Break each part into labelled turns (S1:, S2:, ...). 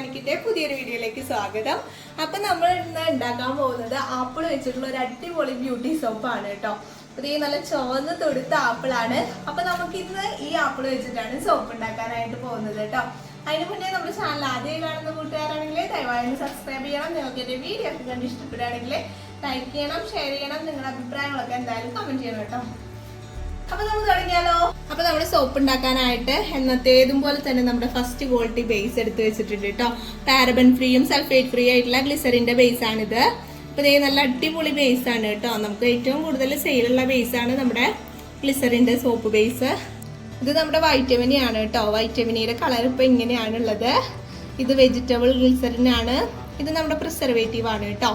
S1: പുതിയൊരു വീഡിയോയിലേക്ക് സ്വാഗതം. അപ്പൊ നമ്മൾ ഇന്ന് ഉണ്ടാക്കാൻ പോകുന്നത് ആപ്പിൾ വെച്ചിട്ടുള്ള ഒരു അടിപൊളി ബ്യൂട്ടി സോപ്പാണ് കേട്ടോ. ഇത് നല്ല ചുവന്ന് തൊടുത്ത ആപ്പിളാണ്. അപ്പൊ നമുക്ക് ഇന്ന് ഈ ആപ്പിൾ വെച്ചിട്ടാണ് സോപ്പ് ഉണ്ടാക്കാനായിട്ട് പോകുന്നത് കേട്ടോ. അതിന് മുന്നേ നമ്മുടെ ചാനൽ ആദ്യമായി കാണുന്ന കൂട്ടുകാരാണെങ്കിൽ ദയവായി സബ്സ്ക്രൈബ് ചെയ്യണം. നിങ്ങൾക്ക് എന്റെ വീഡിയോ ഒക്കെ കണ്ട് ഇഷ്ടപ്പെടുകയാണെങ്കിൽ ലൈക്ക് ചെയ്യണം ഷെയർ ചെയ്യണം. നിങ്ങളുടെ അഭിപ്രായങ്ങളൊക്കെ എന്തായാലും കമന്റ് ചെയ്യണം കേട്ടോ. അപ്പൊ നമുക്ക് തുടങ്ങിയാലോ അപ്പൊ നമ്മുടെ സോപ്പ് ഉണ്ടാക്കാനായിട്ട് എന്നത്തേതും പോലെ തന്നെ നമ്മുടെ ഫസ്റ്റ് ക്വാളിറ്റി ബേസ് എടുത്ത് വെച്ചിട്ടുണ്ട് കേട്ടോ പാരബൻ ഫ്രീയും സൾഫേറ്റ് ഫ്രീ ആയിട്ടുള്ള ഗ്ലിസറിന്റെ ബേസ് ആണിത്. അപ്പൊ ഇതേ നല്ല അടിപൊളി ബേസ് ആണ് കേട്ടോ നമുക്ക് ഏറ്റവും കൂടുതൽ സെയിലുള്ള ബേസ് ആണ് നമ്മുടെ ഗ്ലിസറിന്റെ സോപ്പ് ബേസ് ഇത് നമ്മുടെ വൈറ്റമിനി ആണ് കേട്ടോ വൈറ്റമിനിയുടെ കളർ ഇപ്പൊ ഇങ്ങനെയാണുള്ളത് ഇത് വെജിറ്റബിൾ ഗ്ലിസറിൻ ആണ്. ഇത് നമ്മുടെ പ്രിസർവേറ്റീവ് ആണ് കേട്ടോ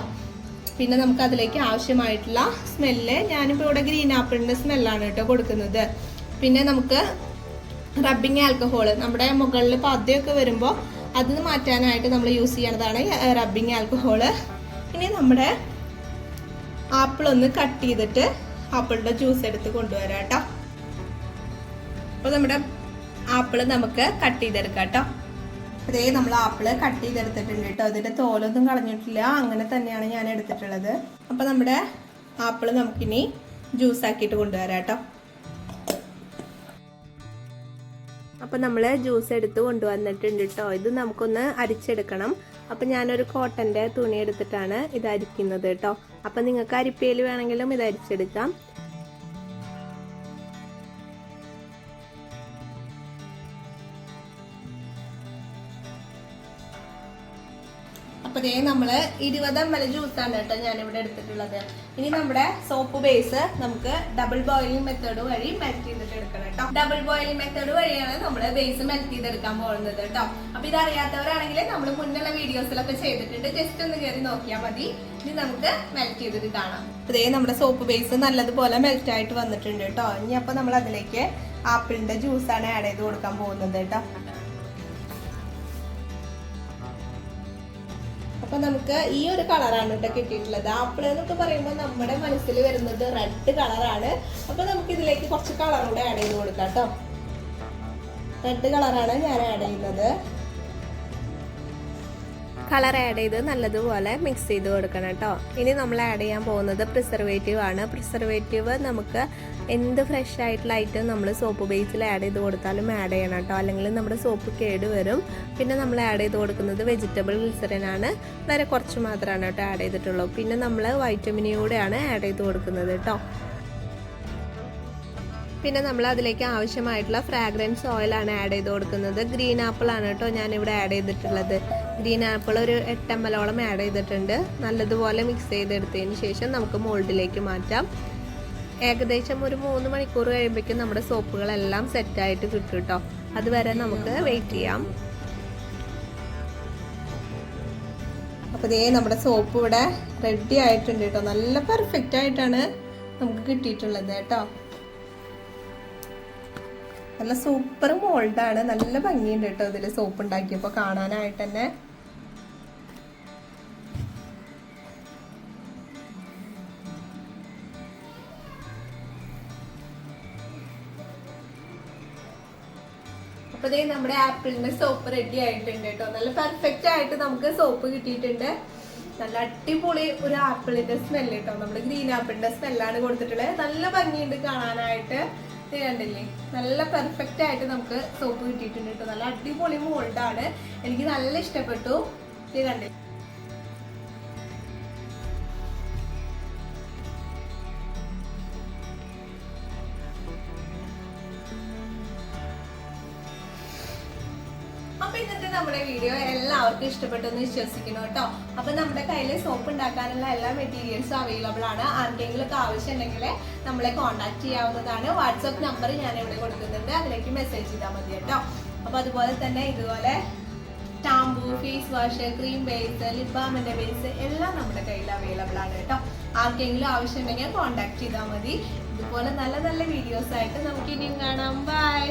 S1: പിന്നെ നമുക്ക് അതിലേക്ക് ആവശ്യമായിട്ടുള്ള സ്മെല്ല് ഞാനിപ്പോൾ ഇവിടെ ഗ്രീൻ ആപ്പിളിന്റെ സ്മെല്ലാണ് കേട്ടോ കൊടുക്കുന്നത്. പിന്നെ നമുക്ക് റബ്ബിങ് ആൽക്കഹോൾ നമ്മുടെ മുകളിൽ പതയൊക്കെ വരുമ്പോൾ അത് മാറ്റാനായിട്ട് നമ്മൾ യൂസ് ചെയ്യണതാണ് റബ്ബിങ് ആൽക്കഹോൾ ഇനി നമ്മുടെ ആപ്പിൾ ഒന്ന് കട്ട് ചെയ്തിട്ട് ആപ്പിളിന്റെ ജ്യൂസ് എടുത്ത് കൊണ്ടുവരാം കേട്ടോ. അപ്പോൾ നമ്മുടെ ആപ്പിൾ നമുക്ക് കട്ട് ചെയ്തെടുക്കാം കേട്ടോ. അതേ നമ്മൾ ആപ്പിൾ കട്ട് ചെയ്തെടുത്തിട്ടുണ്ട് കേട്ടോ. അതിന്റെ തോലൊന്നും കളഞ്ഞിട്ടില്ല. അങ്ങനെ തന്നെയാണ് ഞാൻ എടുത്തിട്ടുള്ളത്. അപ്പോൾ നമ്മുടെ ആപ്പിൾ നമുക്കിനി ജ്യൂസ് ആക്കിയിട്ട് കൊണ്ടുവരാം കേട്ടോ. അപ്പൊ നമ്മൾ ജ്യൂസ് എടുത്ത് കൊണ്ടുവന്നിട്ടുണ്ട് കേട്ടോ ഇത് നമുക്കൊന്ന് അരിച്ചെടുക്കണം. അപ്പൊ ഞാനൊരു കോട്ടന്റെ തുണി എടുത്തിട്ടാണ് ഇത് അരിക്കുന്നത് കേട്ടോ അപ്പൊ നിങ്ങൾക്ക് അരിപ്പയിൽ വേണമെങ്കിലും ഇത് അരിച്ചെടുക്കാം. അപ്പൊ ദേ നമ്മൾ ഇരുപത് എം എൽ ജ്യൂസാണ് കേട്ടോ ഞാനിവിടെ എടുത്തിട്ടുള്ളത്. ഇനി നമ്മുടെ സോപ്പ് ബേസ് നമുക്ക് ഡബിൾ ബോയിലിംഗ് മെത്തേഡ് വഴി മെൽറ്റ് ചെയ്തിട്ട് എടുക്കണം കേട്ടോ. ഡബിൾ ബോയിലിംഗ് മെത്തേഡ് വഴിയാണ് നമ്മൾ ബേസ് മെൽറ്റ് ചെയ്തെടുക്കാൻ പോകുന്നത് കേട്ടോ. അപ്പൊ ഇത് അറിയാത്തവരാണെങ്കിൽ നമ്മൾ മുന്നുള്ള വീഡിയോസിലൊക്കെ ചെയ്തിട്ടുണ്ട്. ജസ്റ്റ് ഒന്ന് കയറി നോക്കിയാൽ മതി. ഇനി നമുക്ക് മെൽറ്റ് ചെയ്തിട്ട് കാണാം. ഇതേ നമ്മുടെ സോപ്പ് ബേസ് നല്ലതുപോലെ മെൽറ്റ് ആയിട്ട് വന്നിട്ടുണ്ട് കേട്ടോ. ഇനി അപ്പൊ നമ്മൾ അതിലേക്ക് ആപ്പിളിന്റെ ജ്യൂസാണ് ആഡ് ചെയ്ത് കൊടുക്കാൻ പോകുന്നത് കേട്ടോ. നമുക്ക് ഈ ഒരു കളറാണ് കേട്ടോ കിട്ടിയിട്ടുള്ളത്. ആപ്പിൾ എന്നൊക്കെ പറയുമ്പോൾ നമ്മുടെ മനസ്സിൽ വരുന്നത് റെഡ് കളറാണ്. അപ്പൊ നമുക്ക് ഇതിലേക്ക് കുറച്ച് കളർ കൂടെ ആഡ് ചെയ്ത് കൊടുക്കാം കേട്ടോ റെഡ് കളറാണ് ഞാൻ ആഡ് ചെയ്യുന്നത്. കളർ ആഡ് ചെയ്ത് നല്ലതുപോലെ മിക്സ് ചെയ്ത് കൊടുക്കണം കേട്ടോ. ഇനി നമ്മൾ ആഡ് ചെയ്യാൻ പോകുന്നത് പ്രിസർവേറ്റീവ് ആണ്. പ്രിസർവേറ്റീവ് നമുക്ക് എന്ത് ഫ്രഷ് ആയിട്ടുള്ള ഐറ്റം നമ്മൾ സോപ്പ് ബേസിൽ ആഡ് ചെയ്ത് കൊടുത്താലും ആഡ് ചെയ്യണം കേട്ടോ. അല്ലെങ്കിൽ നമ്മുടെ സോപ്പ് കേട് വരും. പിന്നെ നമ്മൾ ആഡ് ചെയ്ത് കൊടുക്കുന്നത് വെജിറ്റബിൾ ഗ്ലിസറിൻ ആണ്. വേറെ കുറച്ച് മാത്രമാണ് കേട്ടോ ആഡ് ചെയ്തിട്ടുള്ളൂ. പിന്നെ നമ്മൾ വൈറ്റമിനിയൂടെയാണ് ആഡ് ചെയ്ത് കൊടുക്കുന്നത് കേട്ടോ. പിന്നെ നമ്മൾ അതിലേക്ക് ആവശ്യമായിട്ടുള്ള ഫ്രാഗ്രൻസ് ഓയിലാണ് ആഡ് ചെയ്ത് കൊടുക്കുന്നത്. ഗ്രീൻ ആപ്പിൾ ആണ് കേട്ടോ ഞാനിവിടെ ആഡ് ചെയ്തിട്ടുള്ളത്. ഗ്രീൻ ആപ്പിൾ ഒരു എട്ട് എം എല്ലോളം ആഡ് ചെയ്തിട്ടുണ്ട്. നല്ലതുപോലെ മിക്സ് ചെയ്തെടുത്തതിന് ശേഷം നമുക്ക് മോൾഡിലേക്ക് മാറ്റാം. ഏകദേശം ഒരു മൂന്ന് മണിക്കൂർ കഴിയുമ്പോഴേക്കും നമ്മുടെ സോപ്പുകളെല്ലാം സെറ്റായിട്ട് കിട്ടും കേട്ടോ. അതുവരെ നമുക്ക് വെയിറ്റ് ചെയ്യാം. അപ്പോൾ ഇതേ നമ്മുടെ സോപ്പ് ഇവിടെ റെഡി ആയിട്ടുണ്ട് കേട്ടോ. നല്ല പെർഫെക്റ്റ് ആയിട്ടാണ് നമുക്ക് കിട്ടിയിട്ടുള്ളത് കേട്ടോ. നല്ല സൂപ്പർ മോൾഡാണ്. നല്ല ഭംഗിയുണ്ട് കേട്ടോ ഇതിൽ സോപ്പ് ഉണ്ടാക്കിയപ്പോൾ കാണാനായിട്ട് തന്നെ. അപ്പൊ നമ്മുടെ ആപ്പിളിന്റെ സോപ്പ് റെഡി ആയിട്ടുണ്ട് കേട്ടോ. നല്ല പെർഫെക്റ്റ് ആയിട്ട് നമുക്ക് സോപ്പ് കിട്ടിയിട്ടുണ്ട്. നല്ല അടിപൊളി ഒരു ആപ്പിളിന്റെ സ്മെല്ല് കേട്ടോ. നമ്മുടെ ഗ്രീൻ ആപ്പിളിന്റെ സ്മെല്ലാണ് കൊടുത്തിട്ടുള്ളത്. നല്ല ഭംഗിയുണ്ട് കാണാനായിട്ട്. കണ്ടില്ലേ? നല്ല പെർഫെക്റ്റ് ആയിട്ട് നമുക്ക് സോപ്പ് കിട്ടിയിട്ടുണ്ട് കേട്ടോ നല്ല അടിപൊളി മോൾഡാണ് എനിക്ക് നല്ല ഇഷ്ടപ്പെട്ടു. ഇത് കണ്ടില്ലേ? നമ്മുടെ വീഡിയോ എല്ലാവർക്കും ഇഷ്ടപ്പെട്ടു എന്ന് വിശ്വസിക്കുന്നു കേട്ടോ. അപ്പൊ നമ്മുടെ കയ്യിൽ സോപ്പ് ഉണ്ടാക്കാനുള്ള എല്ലാ മെറ്റീരിയൽസും അവൈലബിൾ ആണ്. ആർക്കെങ്കിലും ഒക്കെ ആവശ്യമുണ്ടെങ്കിൽ നമ്മളെ കോൺടാക്ട് ചെയ്യാവുന്നതാണ്. വാട്സപ്പ് നമ്പർ ഞാൻ ഇവിടെ കൊടുക്കുന്നുണ്ട്. അതിലേക്ക് മെസ്സേജ് ചെയ്താൽ മതി കേട്ടോ. അപ്പൊ അതുപോലെ തന്നെ ഇതുപോലെ ടാമ്പു face wash cream base lip ബാമിന്റെ base എല്ലാം നമ്മുടെ കയ്യിൽ അവൈലബിൾ ആണ് കേട്ടോ. ആർക്കെങ്കിലും ആവശ്യം ഉണ്ടെങ്കിൽ കോൺടാക്ട് ചെയ്താൽ മതി. ഇതുപോലെ നല്ല നല്ല വീഡിയോസ് ആയിട്ട് നമുക്ക് ഇനിയും കാണാം. ബൈ